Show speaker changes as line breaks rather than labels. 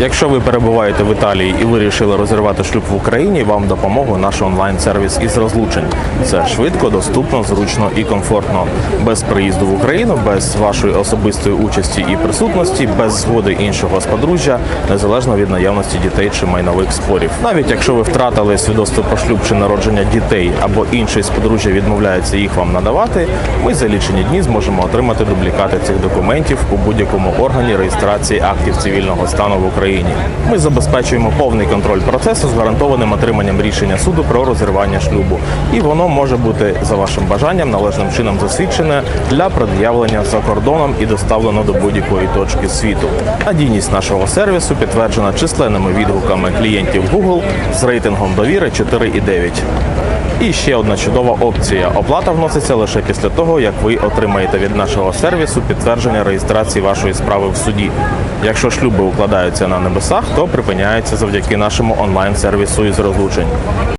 Якщо ви перебуваєте в Італії і вирішили розірвати шлюб в Україні, вам допоможе наш онлайн-сервіс із розлучень. Це швидко, доступно, зручно і комфортно. Без приїзду в Україну, без вашої особистої участі і присутності, без згоди іншого з подружжя, незалежно від наявності дітей чи майнових спорів. Навіть якщо ви втратили свідоцтво про шлюб чи народження дітей або інший з подружжя відмовляється їх вам надавати, ми за лічені дні зможемо отримати дублікати цих документів у будь-якому органі реєстрації актів цивільного стану в Україні. Ми забезпечуємо повний контроль процесу з гарантованим отриманням рішення суду про розірвання шлюбу, і воно може бути за вашим бажанням належним чином засвідчене для пред'явлення за кордоном і доставлено до будь-якої точки світу. Надійність нашого сервісу підтверджена численними відгуками клієнтів Google з рейтингом довіри 4,9. І ще одна чудова опція. Оплата вноситься лише після того, як ви отримаєте від нашого сервісу підтвердження реєстрації вашої справи в суді. Якщо шлюби укладаються на небесах, то припиняються завдяки нашому онлайн-сервісу із розлучень.